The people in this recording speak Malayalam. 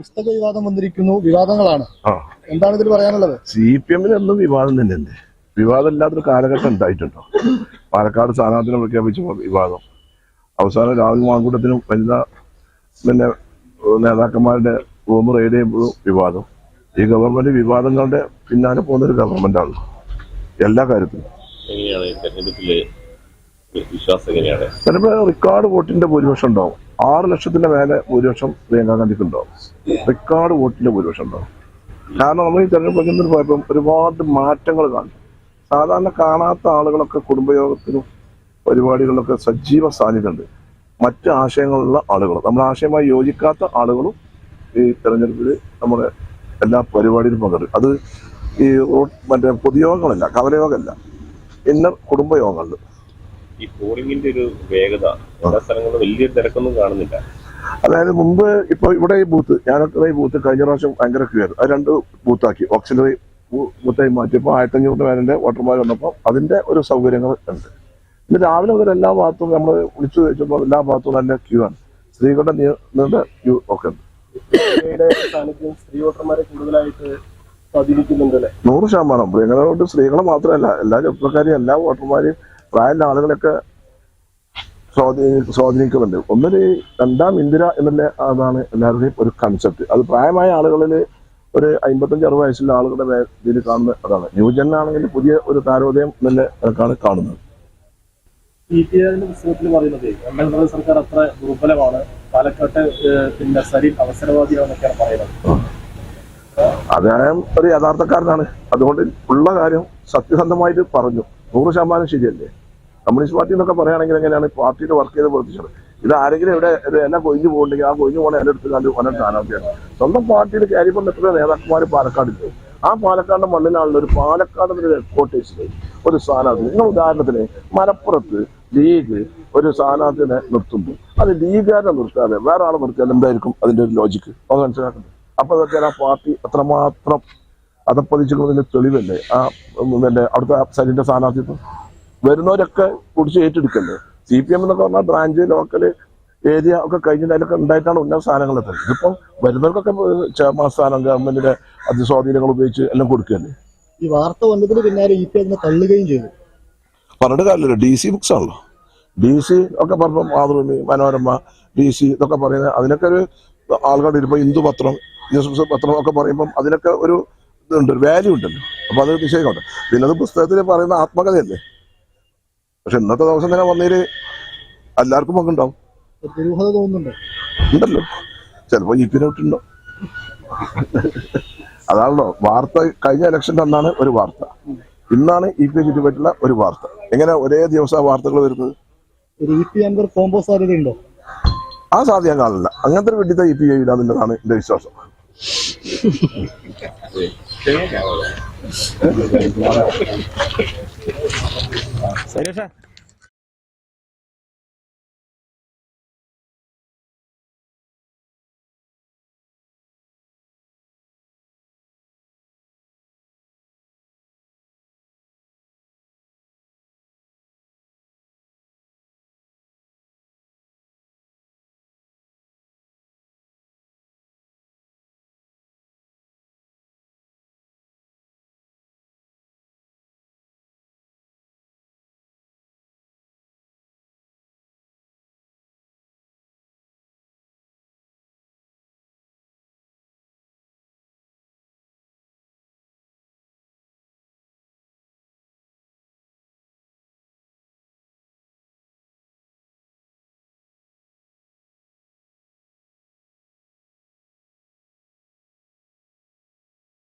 പുസ്തക വിവാദം വന്നിരിക്കുന്നു. വിവാദങ്ങളാണ്. എന്താണ് ഇതിൽ പറയാനുള്ളത്? സി പി എമ്മിന് എന്നും വിവാദം തന്നെയല്ലേ? വിവാദം ഇല്ലാത്തൊരു കാലഘട്ടം ഉണ്ടായിട്ടുണ്ടോ? പാലക്കാട് സ്ഥാനാർത്ഥിനെ പ്രഖ്യാപിച്ച വിവാദം. അവസാനം രാഹുൽ മാങ്കൂട്ടത്തിനും വനിതാ പിന്നെ നേതാക്കന്മാരുടെ റൂം റെയ്ഡ് ചെയ്യുമ്പോഴും വിവാദം. ഈ ഗവൺമെന്റ് വിവാദങ്ങളുടെ പിന്നാലെ പോകുന്ന ഒരു ഗവൺമെന്റാണ്. എല്ലാ കാര്യത്തിലും. വിശ്വാസം റെക്കോർഡ് വോട്ടിന്റെ ഭൂരിപക്ഷം ഉണ്ടാവും. ആറ് ലക്ഷത്തിന്റെ മേലെ ഭൂരിപക്ഷം പ്രിയങ്കാ ഗാന്ധിക്ക് ഉണ്ടാവും റെക്കോർഡ് വോട്ടിന്റെ ഭൂരിപക്ഷം ഉണ്ടാവും. കാരണം നമ്മൾ ഈ തെരഞ്ഞെടുപ്പ് പോയപ്പോൾ ഒരുപാട് മാറ്റങ്ങൾ കാണും. സാധാരണ കാണാത്ത ആളുകളൊക്കെ കുടുംബയോഗത്തിനും പരിപാടികളിലൊക്കെ സജീവ സാന്നിധ്യമുണ്ട്. മറ്റ് ആശയങ്ങളുള്ള ആളുകൾ. നമ്മൾ ആശയമായി യോജിക്കാത്ത ആളുകളും ഈ തെരഞ്ഞെടുപ്പിൽ നമ്മുടെ എല്ലാ പരിപാടിയിലും പങ്കെടുക്കും. അത് ഈ മറ്റേ പൊതുയോഗങ്ങളല്ല കവലയോഗമല്ല. ഇന്നർ കുടുംബയോഗങ്ങളിൽ ഈ പോളിംഗിന്റെ ഒരു വേഗത എല്ലാ സ്ഥലങ്ങളിലും വലിയ തിരക്കൊന്നും കാണുന്നില്ല. അതായത് മുമ്പ് ഇപ്പൊ ഇവിടെ ഈ ബൂത്ത് ഞാനൊക്കെ ഈ ബൂത്ത് കഴിഞ്ഞ പ്രാവശ്യം ഭയങ്കര ക്യൂ ആയിരുന്നു. അത് രണ്ട് ബൂത്താക്കി ഓക്സിലറി ബൂത്തായി മാറ്റിയപ്പോൾ ആയിരത്തി അഞ്ഞൂറ് പേരുടെ വോട്ടർമാർ വന്നപ്പോൾ അതിന്റെ ഒരു സൗകര്യങ്ങൾ ഉണ്ട്. ഇന്ന് രാവിലെ മുതൽ എല്ലാ ഭാഗത്തും നമ്മൾ വിളിച്ചു ചോദിച്ചപ്പോൾ എല്ലാ ഭാഗത്തും നല്ല ക്യൂ ആണ്. സ്ത്രീകളുടെ നീണ്ട ക്യൂ ഒക്കെ ഉണ്ട്. സ്ത്രീ വോട്ടർമാരെ കൂടുതലായിട്ട് സ്വാധീനിക്കുന്നുണ്ട് നൂറ് ശതമാനം. പ്രിയങ്കരോട് സ്ത്രീകളെ മാത്രമല്ല എല്ലാ ചെറുപ്പക്കാരെയും എല്ലാ വോട്ടർമാരെയും പ്രായമുള്ള ആളുകളൊക്കെ സ്വാധീനി സ്വാധീനിക്കുന്നുണ്ട്. ഒന്നൊരു രണ്ടാം ഇന്ദിര എന്നുള്ള അതാണ് എല്ലാവരുടെയും ഒരു കൺസെപ്റ്റ് അത് പ്രായമായ ആളുകളിൽ ഒരു അമ്പത്തഞ്ച് അറുപത് വയസ്സുള്ള ആളുകളുടെ ഇതിൽ കാണുന്ന അതാണ്. യുവജനാണെങ്കിൽ ആണെങ്കിൽ പുതിയ ഒരു താരോദയം നല്ല കണക്കാണ് കാണുന്നത്. പുസ്തകത്തിൽ പറയുന്നത് എംഎൽഎ സർക്കാർ അത്ര ദുർബലമാണ്. പാലക്കാട്ട് പിന്നെ അവസരവാദിയാണെന്നൊക്കെയാണ് പറയുന്നത്. അദ്ദേഹം ഒരു യഥാർത്ഥക്കാരനാണ്. അതുകൊണ്ട് ഉള്ള കാര്യം സത്യസന്ധമായിട്ട് പറഞ്ഞു. നൂറ് ശതമാനം ശരിയല്ലേ? കമ്മ്യൂണിസ്റ്റ് പാർട്ടി എന്നൊക്കെ പറയുകയാണെങ്കിൽ എങ്ങനെയാണ്? പാർട്ടിയുടെ വർക്ക് ചെയ്ത് പ്രവർത്തിച്ചത് ഇത് ആരെങ്കിലും ഇവിടെ എന്നെ കൊഴിഞ്ഞു പോകുന്നുണ്ടെങ്കിൽ ആ കൊഴിഞ്ഞു പോകണ എന്നെ എടുത്ത് കണ്ട് പല സ്ഥാനാർത്ഥിയാണ്. സ്വന്തം പാർട്ടിയുടെ കാര്യം കൊണ്ട് എത്ര നേതാക്കന്മാർ പാലക്കാടുണ്ട് ആ പാലക്കാടിന്റെ മണ്ണിലാണല്ലോ ഒരു പാലക്കാട് ഒരു ഹെഡ്ക്വാർട്ടേഴ്സിൽ ഒരു സ്ഥാനാർത്ഥി. നിങ്ങൾ ഉദാഹരണത്തിന് മലപ്പുറത്ത് ലീഗ് ഒരു സ്ഥാനാർത്ഥിനെ നിർത്തുമ്പോൾ അത് ലീഗുകാരനെ നിർത്താതെ വേറെ ആളെ നിർത്തിയാൽ എന്തായിരിക്കും അതിന്റെ ഒരു ലോജിക്ക് അത് മനസ്സിലാക്കുന്നത് അപ്പൊ അതൊക്കെ ആ പാർട്ടി അത്രമാത്രം അതപ്പതിച്ചിരിക്കുന്നതിന്റെ തെളിവല്ലേ? ആ പിന്നെ അവിടുത്തെ സരിന്റെ സ്ഥാനാർത്ഥിത്വം? വരുന്നവരൊക്കെ കുടിച്ച് ഏറ്റെടുക്കല്ലേ? സി പി എം എന്നൊക്കെ പറഞ്ഞാൽ ബ്രാഞ്ച് ലോക്കൽ ഏരിയ ഒക്കെ കഴിഞ്ഞിട്ട് അതിലൊക്കെ ഉണ്ടായിട്ടാണ് ഉന്നത സ്ഥാനങ്ങളെത്തുന്നത് ഇതിപ്പം വരുന്നവർക്കൊക്കെ ചെയർമാൻ സ്ഥാനം ഗവൺമെന്റിന്റെ അതിസ്വാധീനങ്ങൾ ഉപയോഗിച്ച് എല്ലാം കൊടുക്കുകയല്ലേ? ഈ വാർത്ത വന്നതിന് പിന്നാലെ ഇ പി അതിനെ തള്ളുകയും ചെയ്തു. പറഞ്ഞിട്ട് കാര്യമില്ല. ഡി സി ബുക്സ് ആണല്ലോ ഡി സി ഒക്കെ പറഞ്ഞപ്പോൾ മാതൃഭൂമി മനോരമ ഡി സി ഇതൊക്കെ പറയുന്നത് അതിനൊക്കെ ഒരു ആളുകളുടെ ഇരുപ്പം ഹിന്ദു പത്രം ന്യൂസ് പത്രം ഒക്കെ പറയുമ്പം അതിനൊക്കെ ഒരു ഇതുണ്ട് ഒരു വാല്യൂ ഉണ്ടല്ലോ. അപ്പൊ അത് നിശ്ചയിക്കട്ടെ പിന്നെ അത് പുസ്തകത്തിൽ പറയുന്ന ആത്മകഥയല്ലേ? പക്ഷെ ഇന്നത്തെ ദിവസം തന്നെ വന്നതിൽ എല്ലാവർക്കും പങ്കുണ്ടാവും. ഉണ്ടല്ലോ. ചിലപ്പോ ജി പിന്നെ വിട്ടുണ്ടോ അതാണല്ലോ. വാർത്ത കഴിഞ്ഞ ഇലക്ഷന്റെ അന്നാണ് ഒരു വാർത്ത. ഇന്നാണ് ഇ പി ചുറ്റിപ്പറ്റിയുള്ള ഒരു വാർത്ത. എങ്ങനെ ഒരേ ദിവസം വാർത്തകൾ വരുന്നത്? കോംബോ സാധ്യതയുണ്ടോ ആ സാധ്യത കാണില്ല അങ്ങനത്തെ ഒരു ഇ പി ചെയ്യില്ല എന്നുള്ളതാണ് എന്റെ വിശ്വാസം. 谁谁的事？